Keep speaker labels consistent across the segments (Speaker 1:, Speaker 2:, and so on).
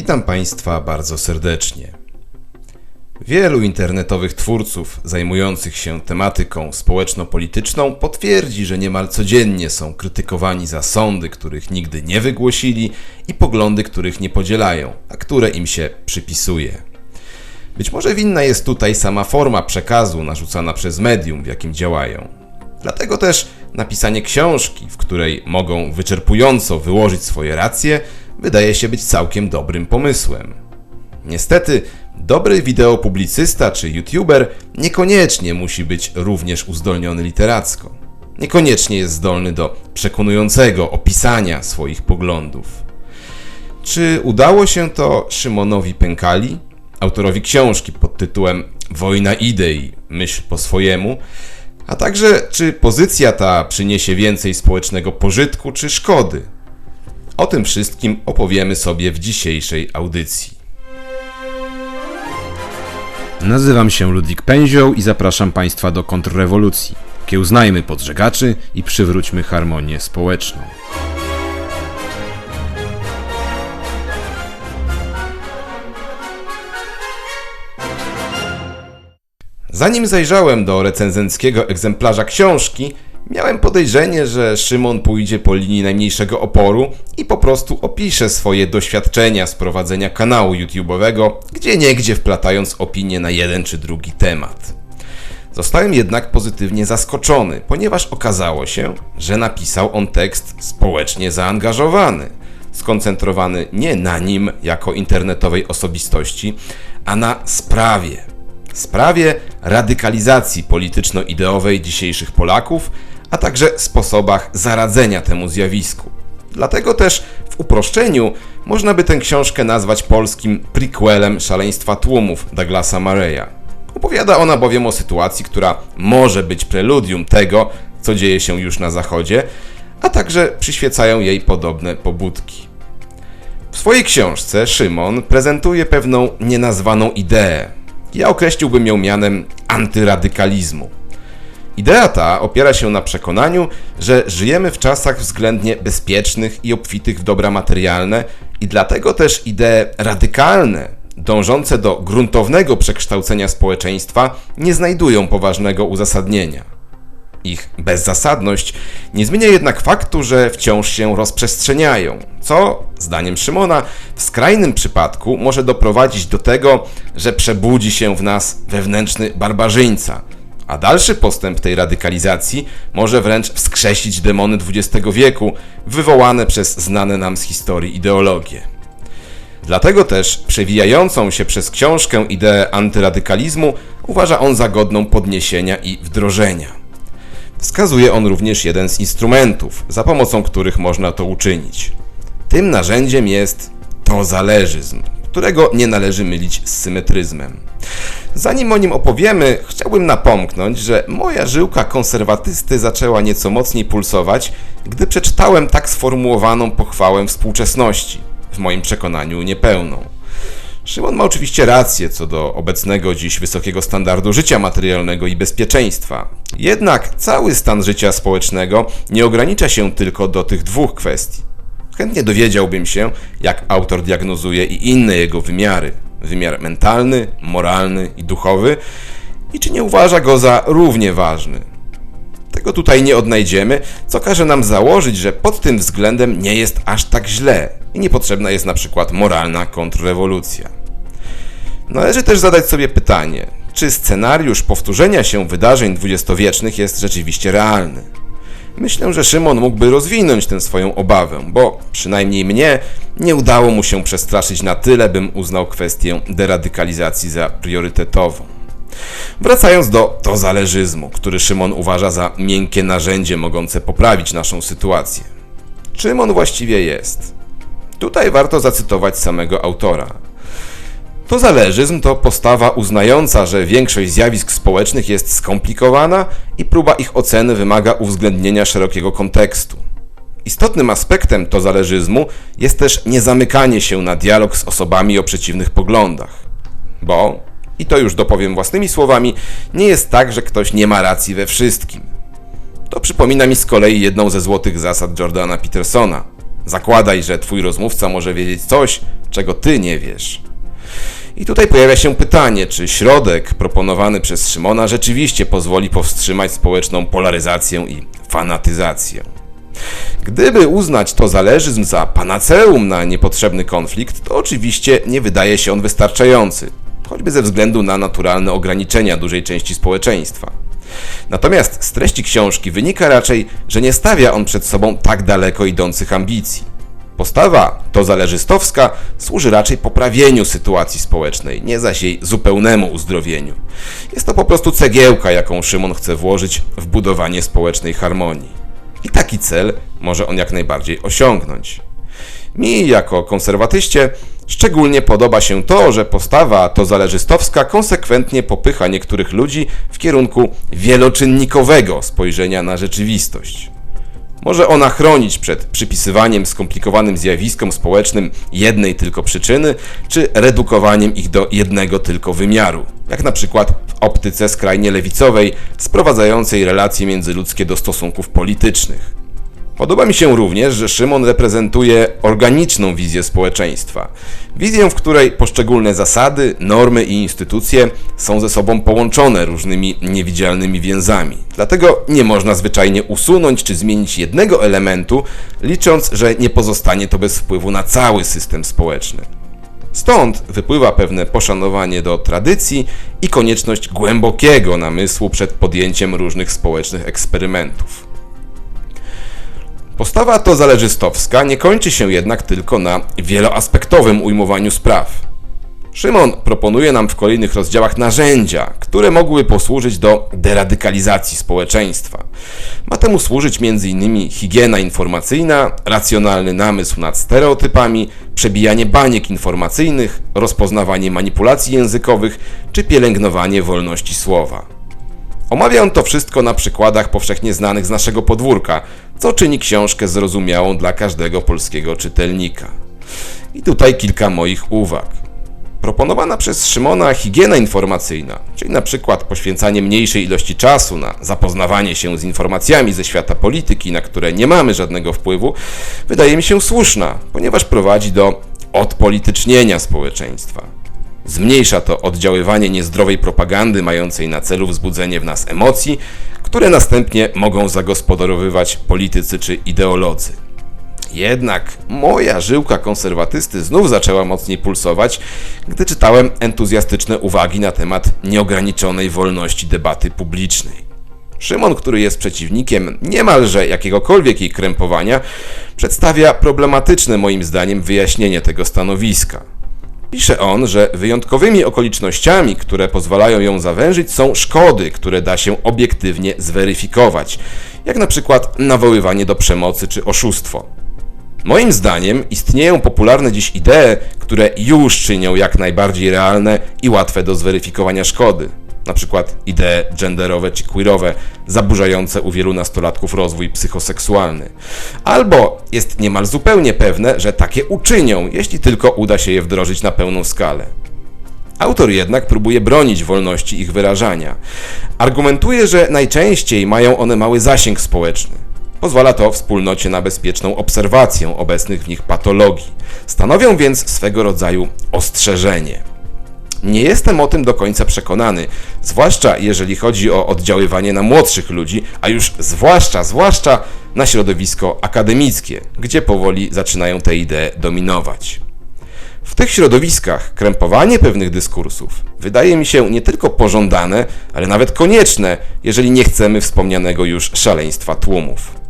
Speaker 1: Witam Państwa bardzo serdecznie. Wielu internetowych twórców zajmujących się tematyką społeczno-polityczną potwierdzi, że niemal codziennie są krytykowani za sądy, których nigdy nie wygłosili i poglądy, których nie podzielają, a które im się przypisuje. Być może winna jest tutaj sama forma przekazu narzucana przez medium, w jakim działają. Dlatego też napisanie książki, w której mogą wyczerpująco wyłożyć swoje racje, wydaje się być całkiem dobrym pomysłem. Niestety, dobry wideopublicysta czy youtuber niekoniecznie musi być również uzdolniony literacko. Niekoniecznie jest zdolny do przekonującego opisania swoich poglądów. Czy udało się to Szymonowi Pękali, autorowi książki pod tytułem Wojna idei, myśl po swojemu, a także czy pozycja ta przyniesie więcej społecznego pożytku czy szkody? O tym wszystkim opowiemy sobie w dzisiejszej audycji. Nazywam się Ludwik Pęzioł i zapraszam Państwa do kontrrewolucji. Kiełznajmy podżegaczy i przywróćmy harmonię społeczną. Zanim zajrzałem do recenzenckiego egzemplarza książki, miałem podejrzenie, że Szymon pójdzie po linii najmniejszego oporu i po prostu opisze swoje doświadczenia z prowadzenia kanału YouTube'owego, gdzie niegdzie wplatając opinie na jeden czy drugi temat. Zostałem jednak pozytywnie zaskoczony, ponieważ okazało się, że napisał on tekst społecznie zaangażowany, skoncentrowany nie na nim jako internetowej osobistości, a na sprawie, sprawie radykalizacji polityczno-ideowej dzisiejszych Polaków, a także sposobach zaradzenia temu zjawisku. Dlatego też w uproszczeniu można by tę książkę nazwać polskim prequelem szaleństwa tłumów Douglasa Murray'a. Opowiada ona bowiem o sytuacji, która może być preludium tego, co dzieje się już na zachodzie, a także przyświecają jej podobne pobudki. W swojej książce Szymon prezentuje pewną nienazwaną ideę, ja określiłbym ją mianem antyradykalizmu. Idea ta opiera się na przekonaniu, że żyjemy w czasach względnie bezpiecznych i obfitych w dobra materialne i dlatego też idee radykalne, dążące do gruntownego przekształcenia społeczeństwa, nie znajdują poważnego uzasadnienia. Ich bezzasadność nie zmienia jednak faktu, że wciąż się rozprzestrzeniają, co, zdaniem Szymona, w skrajnym przypadku może doprowadzić do tego, że przebudzi się w nas wewnętrzny barbarzyńca, a dalszy postęp tej radykalizacji może wręcz wskrzesić demony XX wieku, wywołane przez znane nam z historii ideologie. Dlatego też przewijającą się przez książkę ideę antyradykalizmu uważa on za godną podniesienia i wdrożenia. Wskazuje on również jeden z instrumentów, za pomocą których można to uczynić. Tym narzędziem jest tozależyzm, którego nie należy mylić z symetryzmem. Zanim o nim opowiemy, chciałbym napomknąć, że moja żyłka konserwatysty zaczęła nieco mocniej pulsować, gdy przeczytałem tak sformułowaną pochwałę współczesności, w moim przekonaniu niepełną. Szymon ma oczywiście rację co do obecnego dziś wysokiego standardu życia materialnego i bezpieczeństwa. Jednak cały stan życia społecznego nie ogranicza się tylko do tych dwóch kwestii. Chętnie dowiedziałbym się, jak autor diagnozuje i inne jego wymiary wymiar mentalny, moralny i duchowy i czy nie uważa go za równie ważny. Tego tutaj nie odnajdziemy, co każe nam założyć, że pod tym względem nie jest aż tak źle i niepotrzebna jest na przykład moralna kontrrewolucja. Należy też zadać sobie pytanie, czy scenariusz powtórzenia się wydarzeń dwudziestowiecznych jest rzeczywiście realny. Myślę, że Szymon mógłby rozwinąć tę swoją obawę, bo przynajmniej mnie nie udało mu się przestraszyć na tyle, bym uznał kwestię deradykalizacji za priorytetową. Wracając do tozależyzmu, który Szymon uważa za miękkie narzędzie mogące poprawić naszą sytuację. Czym on właściwie jest? Tutaj warto zacytować samego autora. Tozależyzm to postawa uznająca, że większość zjawisk społecznych jest skomplikowana i próba ich oceny wymaga uwzględnienia szerokiego kontekstu. Istotnym aspektem tozależyzmu jest też niezamykanie się na dialog z osobami o przeciwnych poglądach. Bo, i to już dopowiem własnymi słowami, nie jest tak, że ktoś nie ma racji we wszystkim. To przypomina mi z kolei jedną ze złotych zasad Jordana Petersona. Zakładaj, że twój rozmówca może wiedzieć coś, czego ty nie wiesz. I tutaj pojawia się pytanie, czy środek proponowany przez Szymona rzeczywiście pozwoli powstrzymać społeczną polaryzację i fanatyzację. Gdyby uznać to zależyzm za panaceum na niepotrzebny konflikt, to oczywiście nie wydaje się on wystarczający, choćby ze względu na naturalne ograniczenia dużej części społeczeństwa. Natomiast z treści książki wynika raczej, że nie stawia on przed sobą tak daleko idących ambicji. Postawa to zależystowska służy raczej poprawieniu sytuacji społecznej, nie zaś jej zupełnemu uzdrowieniu. Jest to po prostu cegiełka, jaką Szymon chce włożyć w budowanie społecznej harmonii. I taki cel może on jak najbardziej osiągnąć. Mi, jako konserwatyście, szczególnie podoba się to, że postawa to zależystowska konsekwentnie popycha niektórych ludzi w kierunku wieloczynnikowego spojrzenia na rzeczywistość. Może ona chronić przed przypisywaniem skomplikowanym zjawiskom społecznym jednej tylko przyczyny, czy redukowaniem ich do jednego tylko wymiaru, jak na przykład w optyce skrajnie lewicowej, sprowadzającej relacje międzyludzkie do stosunków politycznych. Podoba mi się również, że Szymon reprezentuje organiczną wizję społeczeństwa. Wizję, w której poszczególne zasady, normy i instytucje są ze sobą połączone różnymi niewidzialnymi więzami. Dlatego nie można zwyczajnie usunąć czy zmienić jednego elementu, licząc, że nie pozostanie to bez wpływu na cały system społeczny. Stąd wypływa pewne poszanowanie do tradycji i konieczność głębokiego namysłu przed podjęciem różnych społecznych eksperymentów. Postawa to zależystowska nie kończy się jednak tylko na wieloaspektowym ujmowaniu spraw. Szymon proponuje nam w kolejnych rozdziałach narzędzia, które mogłyby posłużyć do deradykalizacji społeczeństwa. Ma temu służyć m.in. higiena informacyjna, racjonalny namysł nad stereotypami, przebijanie baniek informacyjnych, rozpoznawanie manipulacji językowych czy pielęgnowanie wolności słowa. Omawia on to wszystko na przykładach powszechnie znanych z naszego podwórka, co czyni książkę zrozumiałą dla każdego polskiego czytelnika. I tutaj kilka moich uwag. Proponowana przez Szymona higiena informacyjna, czyli na przykład poświęcanie mniejszej ilości czasu na zapoznawanie się z informacjami ze świata polityki, na które nie mamy żadnego wpływu, wydaje mi się słuszna, ponieważ prowadzi do odpolitycznienia społeczeństwa. Zmniejsza to oddziaływanie niezdrowej propagandy mającej na celu wzbudzenie w nas emocji, które następnie mogą zagospodarowywać politycy czy ideolodzy. Jednak moja żyłka konserwatysty znów zaczęła mocniej pulsować, gdy czytałem entuzjastyczne uwagi na temat nieograniczonej wolności debaty publicznej. Szymon, który jest przeciwnikiem niemalże jakiegokolwiek jej krępowania, przedstawia problematyczne moim zdaniem wyjaśnienie tego stanowiska. Pisze on, że wyjątkowymi okolicznościami, które pozwalają ją zawężyć, są szkody, które da się obiektywnie zweryfikować, jak na przykład nawoływanie do przemocy czy oszustwo. Moim zdaniem istnieją popularne dziś idee, które już czynią jak najbardziej realne i łatwe do zweryfikowania szkody na przykład idee genderowe czy queerowe, zaburzające u wielu nastolatków rozwój psychoseksualny. Albo jest niemal zupełnie pewne, że takie uczynią, jeśli tylko uda się je wdrożyć na pełną skalę. Autor jednak próbuje bronić wolności ich wyrażania. Argumentuje, że najczęściej mają one mały zasięg społeczny. Pozwala to wspólnocie na bezpieczną obserwację obecnych w nich patologii. Stanowią więc swego rodzaju ostrzeżenie. Nie jestem o tym do końca przekonany, zwłaszcza jeżeli chodzi o oddziaływanie na młodszych ludzi, a już zwłaszcza, zwłaszcza na środowisko akademickie, gdzie powoli zaczynają te idee dominować. W tych środowiskach krępowanie pewnych dyskursów wydaje mi się nie tylko pożądane, ale nawet konieczne, jeżeli nie chcemy wspomnianego już szaleństwa tłumów.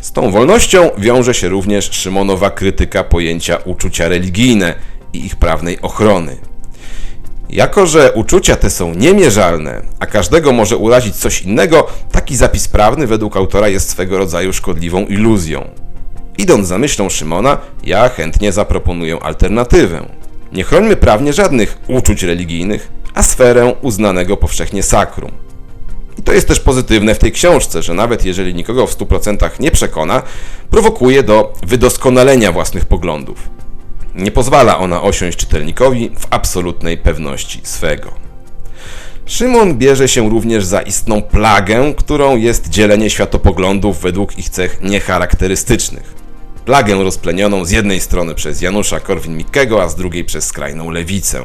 Speaker 1: Z tą wolnością wiąże się również Szymonowa krytyka pojęcia uczucia religijne i ich prawnej ochrony. Jako, że uczucia te są niemierzalne, a każdego może urazić coś innego, taki zapis prawny według autora jest swego rodzaju szkodliwą iluzją. Idąc za myślą Szymona, ja chętnie zaproponuję alternatywę. Nie chrońmy prawnie żadnych uczuć religijnych, a sferę uznanego powszechnie sakrum. I to jest też pozytywne w tej książce, że nawet jeżeli nikogo w 100% nie przekona, prowokuje do wydoskonalenia własnych poglądów. Nie pozwala ona osiąść czytelnikowi w absolutnej pewności swego. Szymon bierze się również za istną plagę, którą jest dzielenie światopoglądów według ich cech niecharakterystycznych. plagę rozplenioną z jednej strony przez Janusza Korwin-Mikkego, a z drugiej przez skrajną lewicę.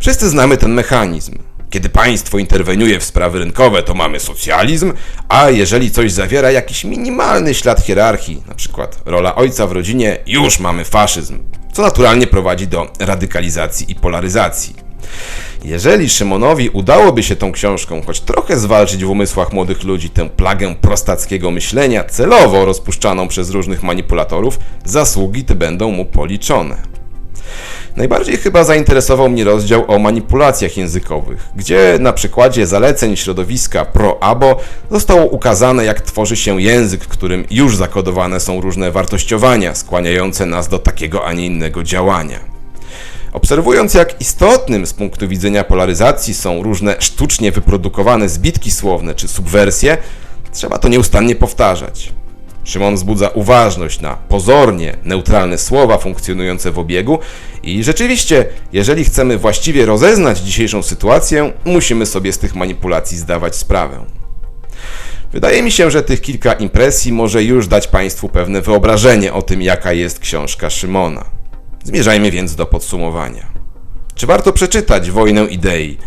Speaker 1: Wszyscy znamy ten mechanizm. Kiedy państwo interweniuje w sprawy rynkowe, to mamy socjalizm, a jeżeli coś zawiera jakiś minimalny ślad hierarchii, na przykład rola ojca w rodzinie, już mamy faszyzm, co naturalnie prowadzi do radykalizacji i polaryzacji. Jeżeli Szymonowi udałoby się tą książką choć trochę zwalczyć w umysłach młodych ludzi tę plagę prostackiego myślenia, celowo rozpuszczaną przez różnych manipulatorów, zasługi te będą mu policzone. Najbardziej chyba zainteresował mnie rozdział o manipulacjach językowych, gdzie na przykładzie zaleceń środowiska pro-abo zostało ukazane, jak tworzy się język, w którym już zakodowane są różne wartościowania skłaniające nas do takiego, a nie innego działania. Obserwując, jak istotnym z punktu widzenia polaryzacji są różne sztucznie wyprodukowane zbitki słowne czy subwersje, trzeba to nieustannie powtarzać. Szymon wzbudza uważność na pozornie neutralne słowa funkcjonujące w obiegu i rzeczywiście, jeżeli chcemy właściwie rozeznać dzisiejszą sytuację, musimy sobie z tych manipulacji zdawać sprawę. Wydaje mi się, że tych kilka impresji może już dać Państwu pewne wyobrażenie o tym, jaka jest książka Szymona. Zmierzajmy więc do podsumowania. Czy warto przeczytać Wojnę idei?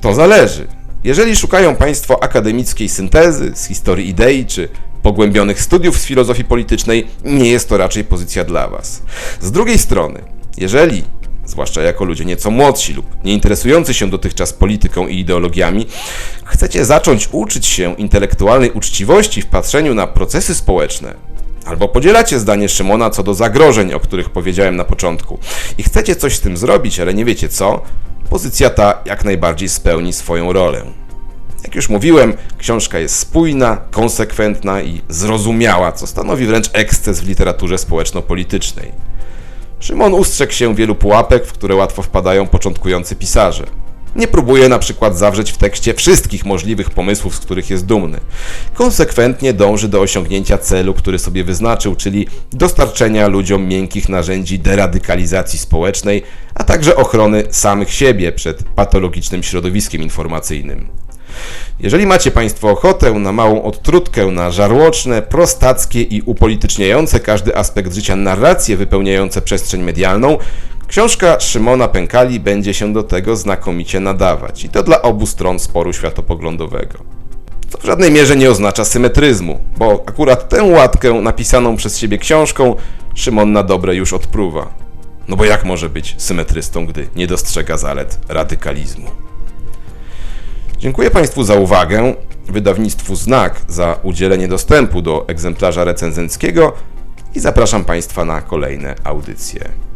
Speaker 1: To zależy. Jeżeli szukają Państwo akademickiej syntezy z historii idei czy pogłębionych studiów z filozofii politycznej, nie jest to raczej pozycja dla Was. Z drugiej strony, jeżeli, zwłaszcza jako ludzie nieco młodsi lub nie interesujący się dotychczas polityką i ideologiami, chcecie zacząć uczyć się intelektualnej uczciwości w patrzeniu na procesy społeczne, albo podzielacie zdanie Szymona co do zagrożeń, o których powiedziałem na początku, i chcecie coś z tym zrobić, ale nie wiecie co, pozycja ta jak najbardziej spełni swoją rolę. Jak już mówiłem, książka jest spójna, konsekwentna i zrozumiała, co stanowi wręcz eksces w literaturze społeczno-politycznej. Szymon ustrzegł się wielu pułapek, w które łatwo wpadają początkujący pisarze. Nie próbuje na przykład zawrzeć w tekście wszystkich możliwych pomysłów, z których jest dumny. Konsekwentnie dąży do osiągnięcia celu, który sobie wyznaczył, czyli dostarczenia ludziom miękkich narzędzi deradykalizacji społecznej, a także ochrony samych siebie przed patologicznym środowiskiem informacyjnym. Jeżeli macie Państwo ochotę na małą odtrutkę, na żarłoczne, prostackie i upolityczniające każdy aspekt życia narracje wypełniające przestrzeń medialną, książka Szymona Pękali będzie się do tego znakomicie nadawać. I to dla obu stron sporu światopoglądowego. Co w żadnej mierze nie oznacza symetryzmu, bo akurat tę łatkę napisaną przez siebie książką Szymon na dobre już odpruwa. No bo jak może być symetrystą, gdy nie dostrzega zalet radykalizmu? Dziękuję Państwu za uwagę, wydawnictwu Znak za udzielenie dostępu do egzemplarza recenzenckiego i zapraszam Państwa na kolejne audycje.